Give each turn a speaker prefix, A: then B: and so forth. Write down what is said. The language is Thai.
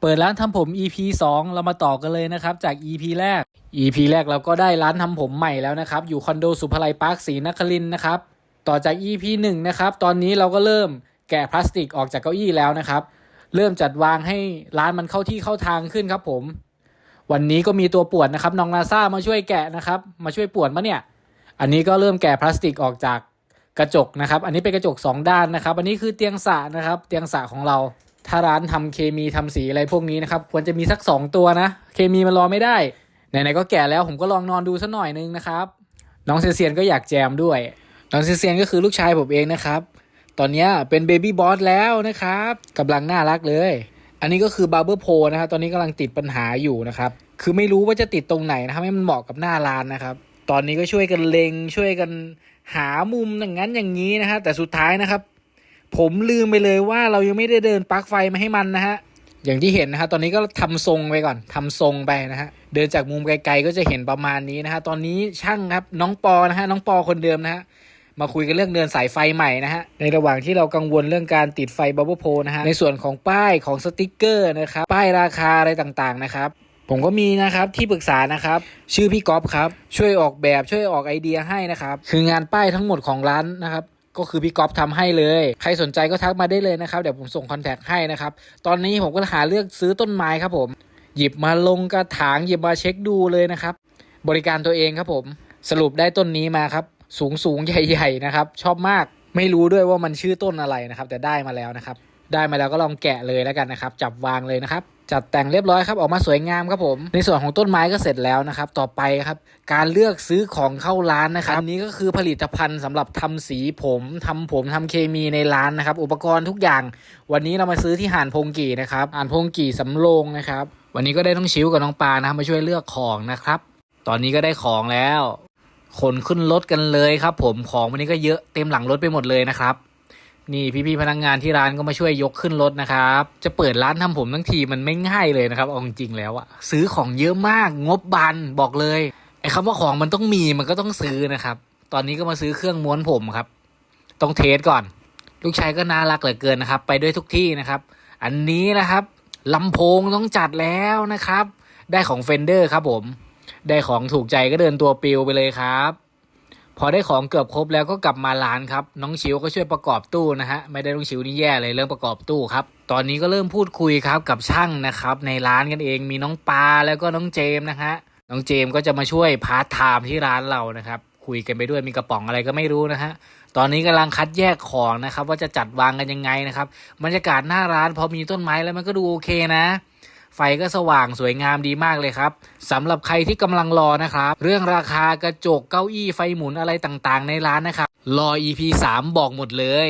A: เปิดร้านทำผม EP 2 เรามาต่อกันเลยนะครับ จาก EP แรก EP แรกเราก็ได้ร้านทำผมใหม่แล้วนะครับ อยู่คอนโดสุภาลัยพาร์คศรีนครินนะครับ ต่อจาก EP 1 นะครับ ตอนนี้เราก็เริ่มแกะพลาสติกออกจากเก้าอี้แล้วนะครับ เริ่มจัดวางให้ร้านมันเข้าที่เข้าทางขึ้นครับผม วันนี้ก็มีตัวปวนนะครับน้องนาซามาช่วยแกะนะครับ มาช่วยปวนมาเนี่ย อันนี้ก็เริ่มแกะพลาสติกออกจากกระจกนะครับ อันนี้เป็นกระจก 2 ด้านนะครับ อันนี้คือเตียงสระนะครับ เตียงสระของเรา ถ้าร้านทำเคมีทำสีอะไรพวกนี้นะครับ ควรจะมีสัก 2 ตัวนะ เคมีมันรอไม่ได้ ไหนๆก็แก่แล้วผมก็ลองนอนดูสักหน่อยนึงนะครับ น้องเซเซียนก็อยากแจมด้วย น้องเซเซียนก็คือลูกชายผมเองนะครับ ตอนนี้เป็นเบบี้บอสแล้วนะครับกำลังน่ารักเลย อันนี้ก็คือบาร์เบอร์โพนะครับตอนนี้กำลังติดปัญหาอยู่นะครับ คือไม่รู้ว่าจะติดตรงไหนนะครับให้มันเหมาะกับหน้าร้านนะครับ ตอนนี้ก็ช่วยกันเลงช่วยกันหามุมอย่างนั้นอย่างนี้นะฮะแต่สุดท้ายนะครับ ผมลืมไปเลยว่าเรายังไม่ได้เดินปลั๊กไฟมาให้มันนะฮะ อย่างที่เห็นนะฮะ ตอนนี้ก็ทำทรงไปก่อนทำทรงไปนะฮะ เดินจากมุมไกลๆก็จะเห็นประมาณนี้นะฮะ ตอนนี้ช่างครับน้องปอนะฮะน้องปอคนเดิมนะฮะมาคุยกันเรื่องเดินสายไฟใหม่นะฮะ ในระหว่างที่เรากังวลเรื่องการติดไฟบับเบิลโพนะฮะ ในส่วนของป้ายของสติกเกอร์นะครับ ป้ายราคาอะไรต่างๆนะครับ ผมก็มีนะครับที่ปรึกษานะครับ ชื่อพี่ก๊อฟครับ ช่วยออกแบบช่วยออกไอเดียให้นะครับ คืองานป้ายทั้งหมดของร้านนะครับ ก็คือพี่ก๊อฟทำให้เลย ใครสนใจก็ทักมาได้เลยนะครับ เดี๋ยวผมส่งคอนแทคให้นะครับ ตอนนี้ผมก็หาเลือกซื้อต้นไม้ครับผม หยิบมาลงกระถางหยิบมาเช็คดูเลยนะครับ บริการตัวเองครับผม สรุปได้ต้นนี้มาครับ สูงสูงใหญ่ๆนะครับ ชอบมาก ไม่รู้ด้วยว่ามันชื่อต้นอะไรนะครับ แต่ได้มาแล้วนะครับ ได้มาแล้วก็ลองแกะเลยแล้วกันนะครับ จับวางเลยนะครับ จัดแต่งเรียบร้อยครับออกมาสวยงามครับผม ในส่วนของต้นไม้ก็เสร็จแล้วนะครับ ต่อไปครับ การเลือกซื้อของเข้าร้านนะครับอันนี้ก็คือผลิตภัณฑ์สำหรับทำสีผมทำผมทำเคมีในร้านนะครับ อุปกรณ์ทุกอย่าง วันนี้เรามาซื้อที่หานพงกี่นะครับหานพงกี่สำโรงนะครับ วันนี้ก็ได้น้องชิวกับน้องปานะครับมาช่วยเลือกของนะครับ ตอนนี้ก็ได้ของแล้วขนขึ้นรถกันเลยครับ ผมของวันนี้ก็เยอะเต็มหลังรถไปหมดเลยนะครับ นี่พี่ๆพนักงานที่ร้านก็มาช่วยยกขึ้นรถนะครับ จะเปิดร้านทำผมทั้งทีมันไม่ง่ายเลยนะครับเอาจริงแล้วอะซื้อของเยอะมากงบบันบอกเลยไอ้คำว่าของมันต้องมีมันก็ต้องซื้อนะครับ ตอนนี้ก็มาซื้อเครื่องม้วนผมครับ ต้องเทสก่อน ลูกชายก็น่ารักเหลือเกินนะครับ ไปด้วยทุกที่นะครับ อันนี้นะครับลำโพงต้องจัดแล้วนะครับ ได้ของเฟนเดอร์ครับผม ได้ของถูกใจก็เดินตัวปิวไปเลยครับ พอได้ของเกือบครบแล้วก็กลับมาร้านครับ น้องชิวก็ช่วยประกอบตู้นะฮะไม่ได้น้องชิวนี่แย่เลยเรื่องประกอบตู้ครับตอนนี้ก็เริ่มพูดคุยครับกับช่างนะครับ ในร้านกันเองมีน้องปาแล้วก็น้องเจมนะฮะน้องเจมก็จะมาช่วยพาร์ทไทม์ที่ร้านเรานะครับคุยกันไปด้วยมีกระป๋องอะไรก็ไม่รู้นะฮะตอนนี้กำลังคัดแยกของนะครับ ว่าจะจัดวางกันยังไงนะครับบรรยากาศหน้าร้านพอมีต้นไม้แล้วมันก็ดูโอเคนะ ไฟก็สว่างสวยงามดีมากเลยครับสำหรับใครที่กำลังรอนะครับ เรื่องราคากระจกเก้าอี้ไฟหมุนอะไรต่างๆ ในร้านนะครับรอ EP 3 บอกหมดเลย